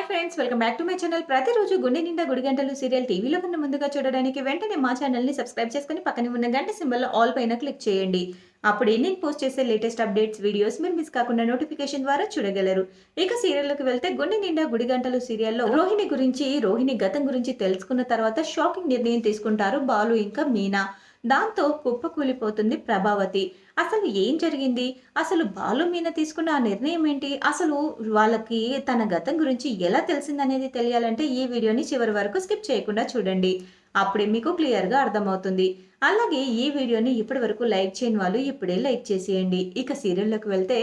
Hi friends welcome back to my channel ప్రతిరోజు గుండె నిండా గుడి గంటలు సీరియల్ టీవీలో కన్నా ముందుగా చూడడానికి వెంటనే మా ఛానల్ని సబ్స్క్రైబ్ చేసుకుని పక్కనే ఉన్న గంట సింబల్లో ఆల్ పైన క్లిక్ చేయండి. అప్పుడు నేను పోస్ట్ చేసే లేటెస్ట్ అప్డేట్స్ వీడియోస్ మీరు మిస్ కాకుండా నోటిఫికేషన్ ద్వారా చూడగలరు. ఇక సీరియల్లోకి వెళ్తే గుండె నిండా గుడి గంటలు సీరియల్లో రోహిణి గురించి రోహిణి గతం గురించి తెలుసుకున్న తర్వాత షాకింగ్ నిర్ణయం తీసుకుంటారు బాలు ఇంకా మీనా. దాంతో కుప్పకూలిపోతుంది ప్రభావతి. అసలు ఏం జరిగింది? అసలు బాలు మీద తీసుకున్న ఆ నిర్ణయం ఏంటి? అసలు వాళ్ళకి తన గతం గురించి ఎలా తెలిసిందనేది తెలియాలంటే ఈ వీడియోని చివరి వరకు స్కిప్ చేయకుండా చూడండి. అప్పుడే మీకు క్లియర్గా అర్థమవుతుంది. అలాగే ఈ వీడియోని ఇప్పటి వరకు లైక్ చేయని వాళ్ళు ఇప్పుడే లైక్ చేసేయండి. ఇక సీరియల్లోకి వెళ్తే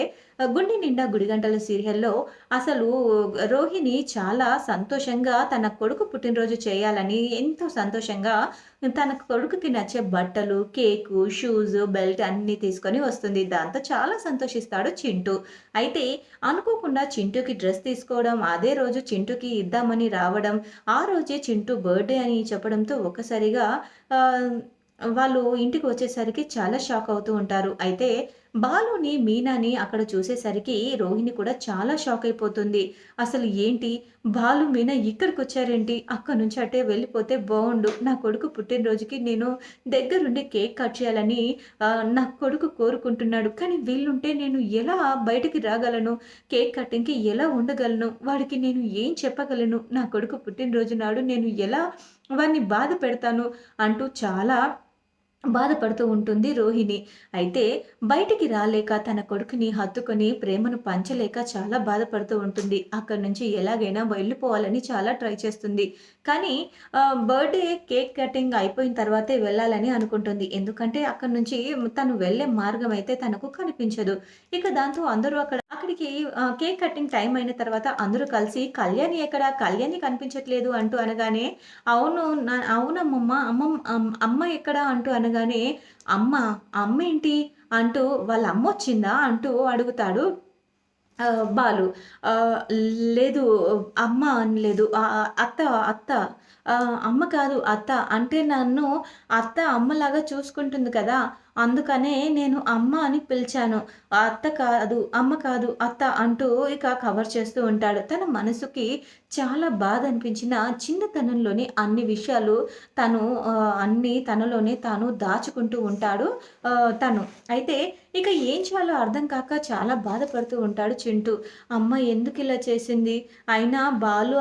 గుండె నిండా గుడిగంటల సీరియల్లో అసలు రోహిణి చాలా సంతోషంగా తన కొడుకు పుట్టినరోజు చేయాలని ఎంతో సంతోషంగా తన కొడుకుకి నచ్చే బట్టలు కేకు షూస్ బెల్ట్ అన్నీ తీసుకొని వస్తుంది. దాంతో చాలా సంతోషిస్తాడు చింటూ. అయితే అనుకోకుండా చింటూకి డ్రెస్ తీసుకోవడం అదే రోజు చింటూకి ఇద్దామని రావడం ఆ రోజే చింటూ బర్త్డే అని చెప్పడంతో ఒక్కసారిగా వాళ్ళు ఇంటికి వచ్చేసరికి చాలా షాక్ అవుతూ ఉంటారు. అయితే బాలుని మీనాని అక్కడ చూసేసరికి రోహిణి కూడా చాలా షాక్ అయిపోతుంది. అసలు ఏంటి? బాలు మీనా ఇక్కడికి వచ్చారేంటి? అక్కడ నుంచి అటే వెళ్ళిపోతే బాగుండు. నా కొడుకు పుట్టినరోజుకి నేను దగ్గరుండి కేక్ కట్ చేయాలని నా కొడుకు కోరుకుంటున్నాడు. కానీ వీళ్ళుంటే నేను ఎలా బయటికి రాగలను? కేక్ కటింగ్కి ఎలా ఉండగలను? వాడికి నేను ఏం చెప్పగలను? నా కొడుకు పుట్టినరోజు నాడు నేను ఎలా వాడిని బాధ పెడతాను? అంటూ చాలా బాధపడుతూ ఉంటుంది రోహిణి. అయితే బయటికి రాలేక తన కొడుకుని హత్తుకొని ప్రేమను పంచలేక చాలా బాధపడుతూ ఉంటుంది. అక్కడి నుంచి ఎలాగైనా వెళ్ళిపోవాలని చాలా ట్రై చేస్తుంది. కానీ బర్త్డే కేక్ కటింగ్ అయిపోయిన తర్వాతే వెళ్ళాలని అనుకుంటుంది. ఎందుకంటే అక్కడి నుంచి తను వెళ్ళే మార్గం అయితే తనకు కనిపించదు. ఇక దాంతో అందరూ అక్కడ అక్కడికి కేక్ కటింగ్ టైం అయిన తర్వాత అందరూ కలిసి కళ్యాణి ఎక్కడ? కళ్యాణి కనిపించట్లేదు అంటూ అనగానే అవును అవునమ్మమ్మ అమ్మ అమ్మ ఎక్కడ? అంటూ అనగానే అమ్మ అమ్మ ఏంటి? అంటూ వాళ్ళ అమ్మ వచ్చిందా? అంటూ అడుగుతాడు బాలు. లేదు అమ్మ అనలేదు అత్త అత్త అమ్మ కాదు అత్త. అంటే నన్ను అత్త అమ్మలాగా చూసుకుంటుంది కదా. అందుకనే నేను అమ్మ అని పిలిచాను. అత్త కాదు అమ్మ కాదు అత్త అంటూ ఇక కవర్ చేస్తూ ఉంటాడు. తన మనసుకి చాలా బాధ అనిపించిన చిన్నతనంలోని అన్ని విషయాలు తను అన్ని తనలోనే తాను దాచుకుంటూ ఉంటాడు తను. అయితే ఇక ఏం చేయాలో అర్థం కాక చాలా బాధపడుతూ ఉంటాడు చింటూ. అమ్మ ఎందుకు ఇలా చేసింది? అయినా బాలు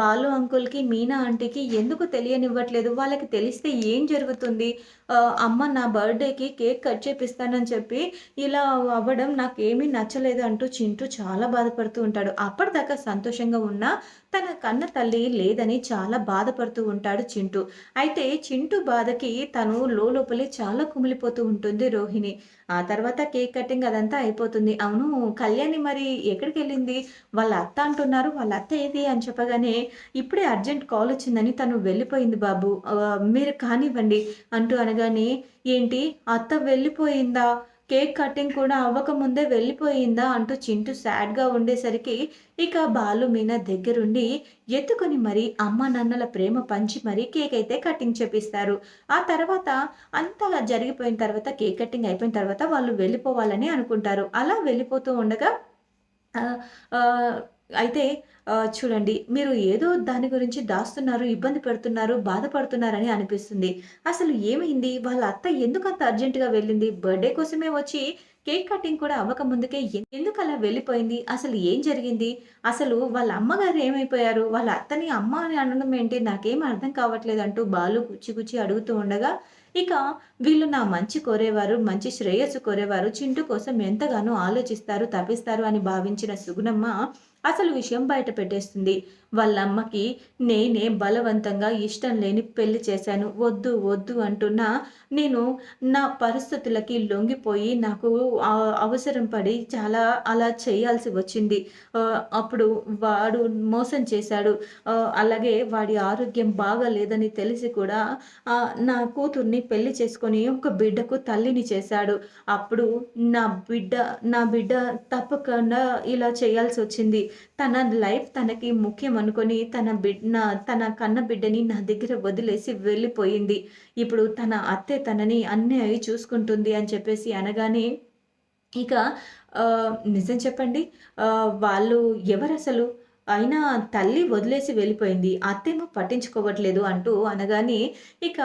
బాలు అంకుల్కి మీనా ఆంటీకి ఎందుకు తెలియనివ్వట్లేదు? వాళ్ళకి తెలిస్తే ఏం జరుగుతుంది? అమ్మ నా బర్త్డేకి కేక్ కట్ చేపిస్తానని చెప్పి ఇలా అవ్వడం నాకేమీ నచ్చలేదు అంటూ చింటూ చాలా బాధపడుతూ ఉంటాడు. అప్పటిదాకా సంతోషంగా ఉన్న తన కన్న తల్లి లేదని చాలా బాధపడుతూ ఉంటాడు చింటూ. అయితే చింటూ బాధకి తను లోపలే చాలా కుమిలిపోతూ ఉంటుంది రోహిణి. ఆ తర్వాత కేక్ కటింగ్ అదంతా అయిపోతుంది. అవును కళ్యాణి మరి ఎక్కడికి వెళ్ళింది వాళ్ళ అత్త అంటున్నారు వాళ్ళ అత్త ఏది? అని చెప్పగానే ఇప్పుడే అర్జెంట్ కాల్ వచ్చిందని తను వెళ్ళిపోయింది బాబు. మీరు కానివ్వండి అంటూ అనగానే ఏంటి? అత్త వెళ్ళిపోయిందా? కేక్ కటింగ్ కూడా అవ్వకముందే వెళ్ళిపోయిందా అంటూ చింటూ సాడ్గా ఉండేసరికి ఇక బాలు మీన దగ్గరుండి ఎత్తుకొని మరి అమ్మ నాన్నల ప్రేమ పంచి మరి కేక్ అయితే కటింగ్ చేపిస్తారు. ఆ తర్వాత అంతా జరిగిపోయిన తర్వాత కేక్ కటింగ్ అయిపోయిన తర్వాత వాళ్ళు వెళ్ళిపోవాలని అనుకుంటారు. అలా వెళ్ళిపోతూ ఉండగా అయితే చూడండి మీరు ఏదో దాని గురించి దాస్తున్నారు ఇబ్బంది పెడుతున్నారు బాధపడుతున్నారని అనిపిస్తుంది. అసలు ఏమైంది? వాళ్ళ అత్త ఎందుకు అంత అర్జెంటుగా వెళ్ళింది? బర్త్డే కోసమే వచ్చి కేక్ కటింగ్ కూడా అవ్వక ముందుకే ఎందుకు అలా వెళ్ళిపోయింది? అసలు ఏం జరిగింది? అసలు వాళ్ళ అమ్మగారు ఏమైపోయారు? వాళ్ళ అత్తని అమ్మ అని అనడం ఏంటి? నాకేం అర్థం కావట్లేదు అంటూ బాలు గుచ్చి గుచ్చి అడుగుతూ ఉండగా ఇక వీళ్ళు నా మంచి కోరేవారు మంచి శ్రేయస్సు కోరేవారు చింటూ కోసం ఎంతగానో ఆలోచిస్తారు తప్పిస్తారు అని భావించిన సుగుణమ్మ అసలు విషయం బయట పెట్టేస్తుంది. వాళ్ళ అమ్మకి నేనే బలవంతంగా ఇష్టం లేని పెళ్ళి చేశాను. వద్దు వద్దు అంటున్నా. నేను నా పరిస్థితులకి లొంగిపోయి నాకు అవసరం పడి చాలా అలా చేయాల్సి వచ్చింది. అప్పుడు వాడు మోసం చేశాడు. అలాగే వాడి ఆరోగ్యం బాగాలేదని తెలిసి కూడా నా కూతుర్ని పెళ్ళి చేసుకొని ఒక బిడ్డకు తల్లిని చేశాడు. అప్పుడు నా బిడ్డ నా బిడ్డ తప్పకుండా ఇలా చేయాల్సి వచ్చింది. తన లైఫ్ తనకి ముఖ్యం అనుకొని తన బిడ్డ తన కన్న బిడ్డని నా దగ్గర వదిలేసి వెళ్ళిపోయింది. ఇప్పుడు తన అత్తే తనని అన్నీ అయి చూసుకుంటుంది అని చెప్పేసి అనగానే ఇక నిజం చెప్పండి. వాళ్ళు ఎవరు అసలు అయినా తల్లి వదిలేసి వెళ్ళిపోయింది. అత్తేమో పట్టించుకోవట్లేదు అంటూ అనగానే, ఇక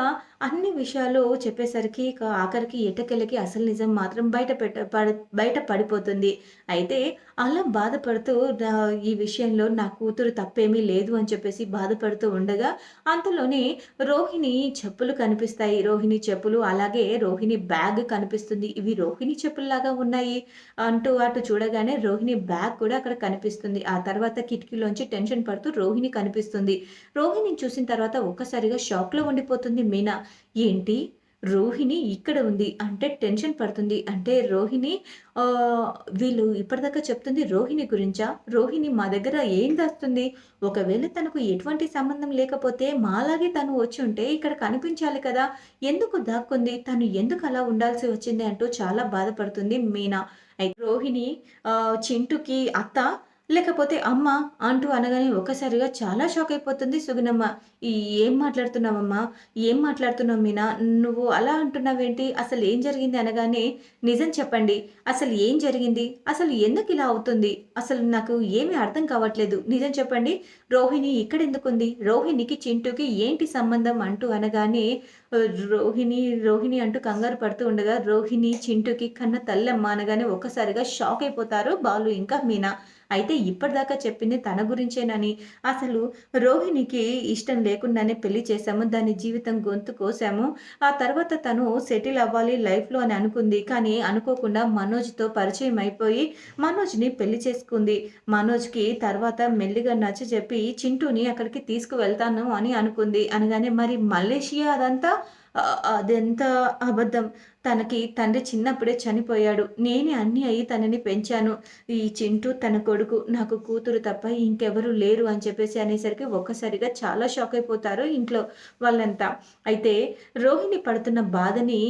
అన్ని విషయాలు చెప్పేసరికి ఇక ఆఖరికి ఎటకెళ్ళకి అసలు నిజం మాత్రం బయట పెట్ట బయట పడిపోతుంది. అయితే అలా బాధపడుతూ ఈ విషయంలో నా కూతురు తప్పేమీ లేదు అని చెప్పేసి బాధపడుతూ ఉండగా, అంతలోనే రోహిణి చెప్పులు కనిపిస్తాయి. రోహిణి చెప్పులు అలాగే రోహిణి బ్యాగ్ కనిపిస్తుంది. ఇవి రోహిణి చెప్పుల్లాగా ఉన్నాయి అంటూ అటు చూడగానే రోహిణి బ్యాగ్ కూడా అక్కడ కనిపిస్తుంది. ఆ తర్వాత కిటికీలోంచి టెన్షన్ పడుతూ రోహిణి కనిపిస్తుంది. రోహిణిని చూసిన తర్వాత ఒక్కసారిగా షాక్‌లో ఉండిపోతుంది మీనా. ఏంటి? రోహిణి ఇక్కడ ఉంది. అంటే టెన్షన్ పడుతుంది. అంటే రోహిణి వీళ్ళు ఇప్పటిదాకా చెప్తుంది రోహిణి గురించా? రోహిణి మా దగ్గర ఏం దాస్తుంది? ఒకవేళ తనకు ఎటువంటి సంబంధం లేకపోతే మాలాగే తను వచ్చి ఉంటే ఇక్కడ కనిపించాలి కదా! ఎందుకు దాక్కుంది? తను ఎందుకు అలా ఉండాల్సి వచ్చింది? అంటూ చాలా బాధపడుతుంది మీనా. అయితే రోహిణి చింటుకి అత్త లేకపోతే అమ్మ అంటూ అనగానే ఒక్కసారిగా చాలా షాక్ అయిపోతుంది సుగుణమ్మ. ఏం మాట్లాడుతున్నావమ్మా? ఏం మాట్లాడుతున్నావు మీనా? నువ్వు అలా అంటున్నావేంటి? అసలు ఏం జరిగింది అనగానే, నిజం చెప్పండి. అసలు ఏం జరిగింది? అసలు ఎందుకు ఇలా అవుతుంది? అసలు నాకు ఏమీ అర్థం కావట్లేదు. నిజం చెప్పండి. రోహిణి ఇక్కడెందుకుంది? రోహిణికి, చింటూకి ఏంటి సంబంధం? అంటూ అనగానే రోహిణి, రోహిణి అంటూ కంగారు పడుతూ ఉండగా, రోహిణి చింటూకి కన్న తల్లమ్మ అనగానే ఒక్కసారిగా షాక్ అయిపోతారు బాలు ఇంకా మీనా. అయితే ఇప్పటిదాకా చెప్పింది తన గురించేనని, అసలు రోహిణికి ఇష్టం లేకుండానే పెళ్ళి చేశాము. దాని జీవితం గొంతు కోసాము. ఆ తర్వాత తను సెటిల్ అవ్వాలి లైఫ్‌లో అని అనుకుంది. కానీ అనుకోకుండా మనోజ్‌తో పరిచయం అయిపోయి మనోజ్‌ని పెళ్ళి చేసుకుంది. మనోజ్‌కి తర్వాత మెల్లిగా నచ్చ చెప్పి చింటూని అక్కడికి తీసుకువెళ్తాను అని అనుకుంది. అనగానే మరి మలేషియా అదంతా అదెంత అబద్ధం. తనకి తండ్రి చిన్నప్పుడే చనిపోయాడు. నేనే అన్నీ అయ్యి తనని పెంచాను. ఈ చింటూ తన కొడుకు. నాకు కూతురు తప్ప ఇంకెవరు లేరు అని చెప్పేసి అనేసరికి ఒక్కసారిగా చాలా షాక్ అయిపోతారు ఇంట్లో వాళ్ళంతా. అయితే రోహిణి పడుతున్న బాధని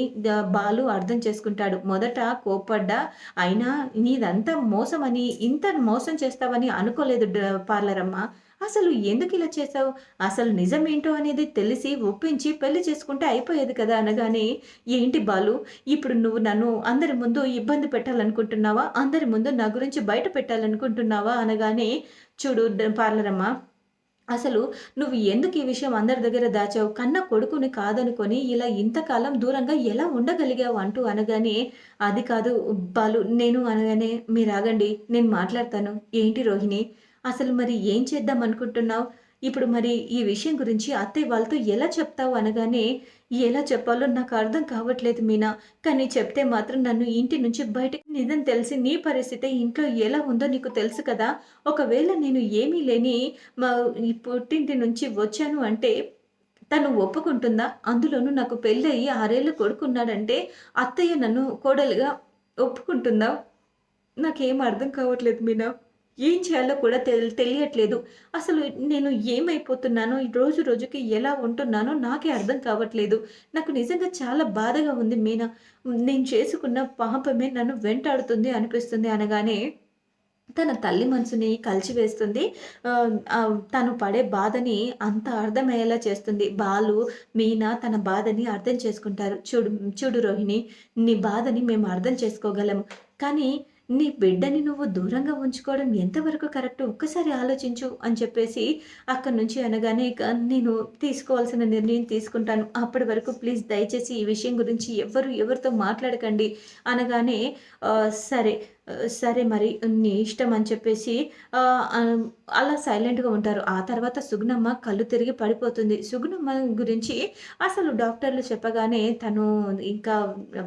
బాలు అర్థం చేసుకుంటాడు. మొదట కోప్పడ్డా, అయినా నీదంతా మోసమని, ఇంత మోసం చేస్తావని అనుకోలేదు పార్లర్ పార్లరమ్మ. అసలు ఎందుకు ఇలా చేశావు? అసలు నిజమేంటో అనేది తెలిసి ఒప్పించి పెళ్ళి చేసుకుంటే అయిపోయేది కదా! అనగానే, ఏంటి బాలు ఇప్పుడు నువ్వు నన్ను అందరి ముందు ఇబ్బంది పెట్టాలనుకుంటున్నావా? అందరి ముందు నా గురించి బయట పెట్టాలనుకుంటున్నావా? అనగానే, చూడు డ పార్లరమ్మ అసలు నువ్వు ఎందుకు ఈ విషయం అందరి దగ్గర దాచావు? కన్న కొడుకుని కాదనుకొని ఇలా ఇంతకాలం దూరంగా ఎలా ఉండగలిగావు? అంటూ అనగానే, అది కాదు బాలు నేను అనగానే, మీరు ఆగండి నేను మాట్లాడతాను. ఏంటి రోహిణి? అసలు మరి ఏం చేద్దాం అనుకుంటున్నావు? ఇప్పుడు మరి ఈ విషయం గురించి అత్తయ్య వాళ్ళతో ఎలా చెప్తావు? అనగానే, ఎలా చెప్పాలో నాకు అర్థం కావట్లేదు మీనా. కానీ చెప్తే మాత్రం నన్ను ఇంటి నుంచి బయటకు నిజం తెలిసి నీ పరిస్థితి ఇంట్లో ఎలా ఉందో నీకు తెలుసు కదా! ఒకవేళ నేను ఏమీ లేని మా పుట్టింటి నుంచి వచ్చాను అంటే తను ఒప్పుకుంటుందా? అందులోనూ నాకు పెళ్ళయ్యి 6 ఏళ్ళ కొడుకున్నాడంటే అత్తయ్య నన్ను కోడలుగా ఒప్పుకుంటుందా? నాకేం అర్థం కావట్లేదు మీనా. ఏం చేయాలో కూడా తెల్ తెలియట్లేదు. అసలు నేను ఏమైపోతున్నానో, రోజు రోజుకి ఎలా ఉంటున్నానో నాకే అర్థం కావట్లేదు. నాకు నిజంగా చాలా బాధగా ఉంది మీనా. నేను చేసుకున్న పాపమే నన్ను వెంటాడుతుంది అనిపిస్తుంది అనగానే, తన తల్లి మనసుని కలిచివేస్తుంది. తను పడే బాధని అంత అర్థమయ్యేలా చేస్తుంది. బాలు, మీనా తన బాధని అర్థం చేసుకుంటారు. చూడు చూడు రోహిణి, నీ బాధని మేము అర్థం చేసుకోగలం. కానీ నీ బిడ్డని నువ్వు దూరంగా ఉంచుకోవడం ఎంతవరకు కరెక్ట్ ఒక్కసారి ఆలోచించు అని చెప్పేసి అక్కడి నుంచి అనగానే ఇక నేను తీసుకోవాల్సిన నిర్ణయం తీసుకుంటాను. అప్పటి వరకు ప్లీజ్ దయచేసి ఈ విషయం గురించి ఎవరు ఎవరితో మాట్లాడకండి అనగానే సరే సరే మరి నీ ఇష్టం అని చెప్పేసి అలా సైలెంట్‌గా ఉంటారు. ఆ తర్వాత సుగుణమ్మ కళ్ళు తిరిగి పడిపోతుంది. సుగుణమ్మ గురించి అసలు డాక్టర్లు చెప్పగానే తను ఇంకా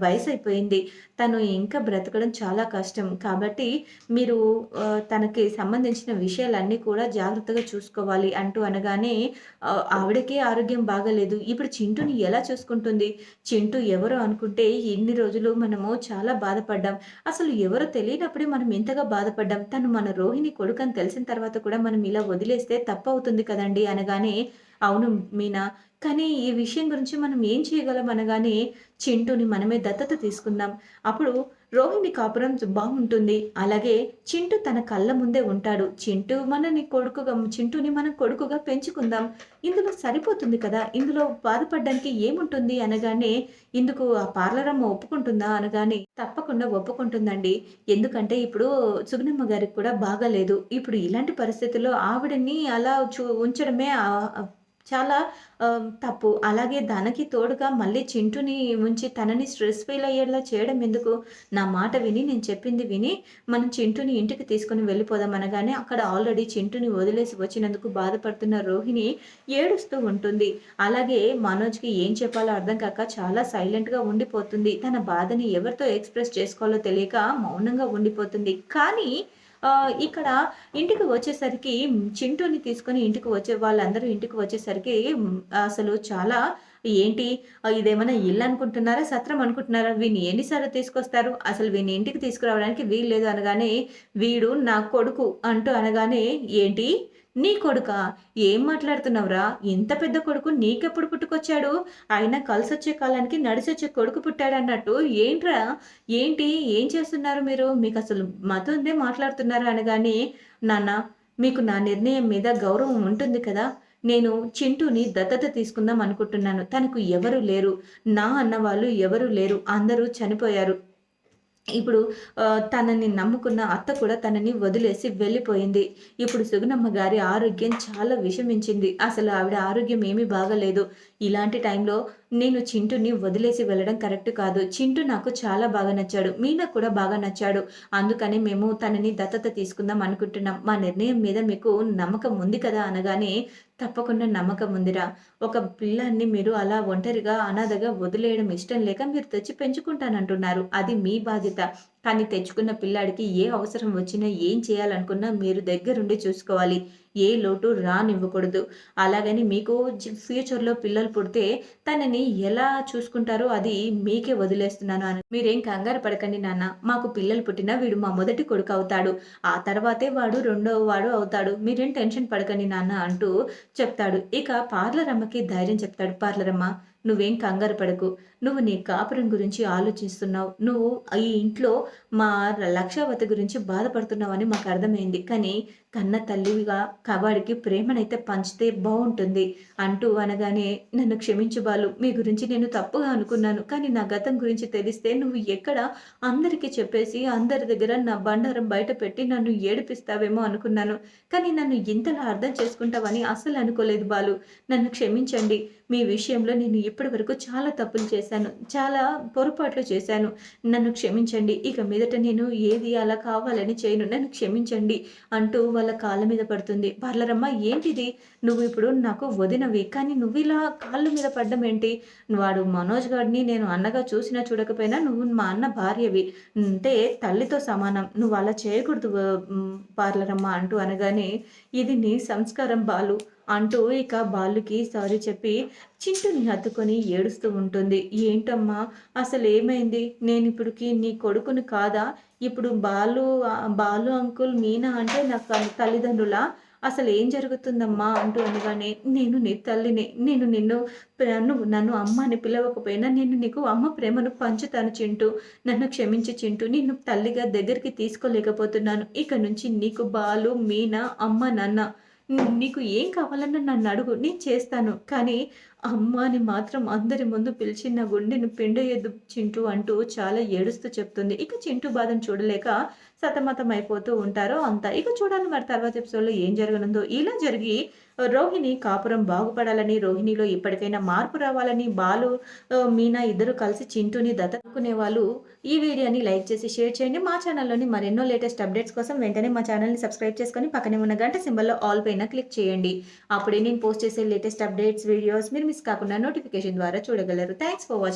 వయసైపోయింది. తను ఇంకా బ్రతకడం చాలా కష్టం. కాబట్టి మీరు తనకి సంబంధించిన విషయాలన్నీ కూడా జాగ్రత్తగా చూసుకోవాలి అంటూ అనగానే ఆవిడకే ఆరోగ్యం బాగాలేదు. ఇప్పుడు చింటుని ఎలా చూసుకుంటుంది? చింటు ఎవరు అనుకుంటే ఇన్ని రోజులు మనము చాలా బాధపడ్డాం. అసలు ఎవరో తెలియనప్పుడే మనం ఎంతగా బాధపడ్డాం. తను మన రోహిణి అని తెలిసిన తర్వాత కూడా మనం ఇలా వదిలేస్తే తప్పవుతుంది కదండీ! అనగానే, అవును మీనా. కానీ ఈ విషయం గురించి మనం ఏం చేయగలం అనగానే, చింటుని మనమే దత్తత తీసుకుందాం. అప్పుడు రోహిణి కాపురం బాగుంటుంది. అలాగే చింటూ తన కళ్ళ ముందే ఉంటాడు. చింటూ మనని కొడుకుగా చింటూని మనం కొడుకుగా పెంచుకుందాం. ఇందులో సరిపోతుంది కదా? ఇందులో బాధపడడానికి ఏముంటుంది అనగానే ఇందుకు ఆ పార్లర్ అమ్మ ఒప్పుకుంటుందా అనగానే తప్పకుండా ఒప్పుకుంటుందండి. ఎందుకంటే ఇప్పుడు సుగుణమ్మ గారికి కూడా బాగాలేదు. ఇప్పుడు ఇలాంటి పరిస్థితుల్లో ఆవిడని అలా చూ ఉంచడమే చాలా తప్పు. అలాగే దానికి తోడుగా మళ్ళీ చింటుని ఉంచి తనని స్ట్రెస్ ఫీల్ అయ్యేలా చేయడం ఎందుకు? నా మాట విని నేను చెప్పింది విని మనం చింటుని ఇంటికి తీసుకుని వెళ్ళిపోదాం అనగానే అక్కడ ఆల్రెడీ చింటుని వదిలేసి వచ్చినందుకు బాధపడుతున్న రోహిణి ఏడుస్తూ ఉంటుంది. అలాగే మనోజ్కి ఏం చెప్పాలో అర్థం కాక చాలా సైలెంట్గా ఉండిపోతుంది. తన బాధని ఎవరితో ఎక్స్ప్రెస్ చేసుకోవాలో తెలియక మౌనంగా ఉండిపోతుంది. కానీ ఇక్కడ ఇంటికి వచ్చేసరికి చింటూని తీసుకొని ఇంటికి వచ్చే వాళ్ళందరూ ఇంటికి వచ్చేసరికి అసలు చాలా ఏంటి ఇదేమైనా ఇల్లు అనుకుంటున్నారా సత్రం అనుకుంటున్నారా? వీని ఎన్నిసార్లు తీసుకొస్తారు? అసలు వీని ఇంటికి తీసుకురావడానికి వీలు లేదు అనగానే వీడు నా కొడుకు అంటూ అనగానే ఏంటి? నీ కొడుక? ఏం మాట్లాడుతున్నావురా? ఇంత పెద్ద కొడుకు నీకెప్పుడు పుట్టుకొచ్చాడు? అయినా కలిసొచ్చే కాలానికి నడిచొచ్చే కొడుకు పుట్టాడు అన్నట్టు ఏంట్రా? ఏంటి? ఏం చేస్తున్నారు మీరు? మీకు అసలు మతందే మాట్లాడుతున్నారా అనగానే నాన్న మీకు నా నిర్ణయం మీద గౌరవం ఉంటుంది కదా? నేను చింటూని దత్తత తీసుకుందాం అనుకుంటున్నాను. తనకు ఎవరు లేరు. నా అన్నవాళ్ళు ఎవరు లేరు. అందరూ చనిపోయారు. ఇప్పుడు తనని నమ్ముకున్న అత్త కూడా తనని వదిలేసి వెళ్ళిపోయింది. ఇప్పుడు సుగుణమ్మ గారి ఆరోగ్యం చాలా విషమించింది. అసలు ఆవిడ ఆరోగ్యం ఏమీ బాగలేదు. ఇలాంటి టైంలో నేను చింటుని వదిలేసి వెళ్ళడం కరెక్ట్ కాదు. చింటు నాకు చాలా బాగా నచ్చాడు. మీనా కూడా బాగా నచ్చాడు. అందుకని మేము తనని దత్తత తీసుకుందాం అనుకుంటున్నాం. మా నిర్ణయం మీద మీకు నమ్మకం ఉంది కదా అనగానే తప్పకుండా నమ్మకం ఉందిరా. ఒక పిల్లాన్ని మీరు అలా ఒంటరిగా అనాథగా వదిలేయడం ఇష్టం లేక మీరు తెచ్చి పెంచుకుంటానంటున్నారు. అది మీ బాధ్యత. కానీ తెచ్చుకున్న పిల్లాడికి ఏ అవసరం వచ్చినా ఏం చేయాలనుకున్నా మీరు దగ్గరుండి చూసుకోవాలి. ఏ లోటు రానివ్వకూడదు. అలాగని మీకు ఫ్యూచర్లో పిల్లలు పుడితే తనని ఎలా చూసుకుంటారో అది మీకే వదిలేస్తున్నాను అని మీరేం కంగారు పడకండి నాన్న. మాకు పిల్లలు పుట్టినా వీడు మా మొదటి కొడుకు అవుతాడు. ఆ తర్వాతే వాడు రెండవ వాడు అవుతాడు. మీరేం టెన్షన్ పడకండి నాన్న అంటూ చెప్తాడు. ఇక పార్లర్ అమ్మకి ధైర్యం చెప్తాడు పార్లర్ అమ్మ నువ్వేం కంగారు పడకు. నువ్వు నీ కాపురం గురించి ఆలోచిస్తున్నావు. నువ్వు ఈ ఇంట్లో మా లక్షావతి గురించి బాధపడుతున్నావని మాకు అర్థమైంది. కానీ కన్న తల్లిగా కవాడికి ప్రేమనైతే పంచితే బాగుంటుంది అంటూ అనగానే నన్ను క్షమించు బాలు మీ గురించి నేను తప్పుగా అనుకున్నాను. కానీ నా గతం గురించి తెలిస్తే నువ్వు ఎక్కడ అందరికీ చెప్పేసి అందరి దగ్గర నా బండారం బయట పెట్టి నన్ను ఏడిపిస్తావేమో అనుకున్నాను. కానీ నన్ను ఇంతలా అర్థం చేసుకుంటావని అస్సలు అనుకోలేదు బాలు. నన్ను క్షమించండి. మీ విషయంలో నేను ఇప్పటి వరకు చాలా తప్పులు చేశాను. చాలా పొరపాట్లు చేశాను. నన్ను క్షమించండి. ఇక మీదట నేను ఏది అలా కావాలని చేయను. నన్ను క్షమించండి అంటూ వాళ్ళ కాళ్ళ మీద పడుతుంది. పర్లరమ్మ ఏంటిది? నువ్వు ఇప్పుడు నాకు వదినవి. కానీ నువ్వు ఇలా కాళ్ళ మీద పడ్డం ఏంటి? వాడు మనోజ్ గారిని నేను అన్నగా చూసినా చూడకపోయినా నువ్వు మా అన్న భార్యవి. అంటే తల్లితో సమానం. నువ్వు అలా చేయకూడదు పార్లరమ్మ అంటూ అనగానే ఇది నీ సంస్కారం బాలు. అంటూ ఇక బాలుకి సారీ చెప్పి చింటుని హత్తుకొని ఏడుస్తూ ఉంటుంది. ఏంటమ్మా అసలు ఏమైంది నేను ఇప్పుడుకి నీ కొడుకుని కాదా? ఇప్పుడు బాలు బాలు అంకుల్ మీనా అంటే నాకు తల్లిదండ్రుల? అసలు ఏం జరుగుతుందమ్మా? అంటూ అనగానే నేను నీ తల్లిని. నేను నిన్ను నన్ను నన్ను అమ్మ అని పిలవకపోయినా నేను నీకు అమ్మ ప్రేమను పంచుతాను చింటూ. నన్ను క్షమించి చింటూ. నిన్ను తల్లిగా దగ్గరికి తీసుకోలేకపోతున్నాను. ఇక నుంచి నీకు బాలు మీనా అమ్మ నాన్న నీకు ఏం కావాలన్నా నన్ను అడుగు నేను చేస్తాను. కానీ అమ్మాని మాత్రం అందరి ముందు పిలిచి నా గుండెను పిండయ్యద్దు చింటూ అంటూ చాలా ఏడుస్తూ చెప్తుంది. ఇక చింటూ బాధను చూడలేక సతమతం అయిపోతూ ఉంటారో అంతా. ఇక చూడాలి మరి తర్వాత ఎపిసోడ్లో ఏం జరగనుందో. ఇలా జరిగి రోహిణి కాపురం బాగుపడాలని రోహిణిలో ఇప్పటికైనా మార్పు రావాలని బాలు మీనా ఇద్దరు కలిసి చింటూని దత్తకునే వాళ్ళు ఈ వీడియోని లైక్ చేసి షేర్ చేయండి. మా ఛానల్లోని మరెన్నో లేటెస్ట్ అప్డేట్స్ కోసం వెంటనే మా ఛానల్ని సబ్స్క్రైబ్ చేసుకొని పక్కనే ఉన్న గంట సింబల్లో ఆల్ పైన క్లిక్ చేయండి. అప్పుడే నేను పోస్ట్ చేసే లేటెస్ట్ అప్డేట్స్ వీడియోస్ మీరు మిస్ కాకుండా నోటిఫికేషన్ ద్వారా చూడగలరు. Thanks for watching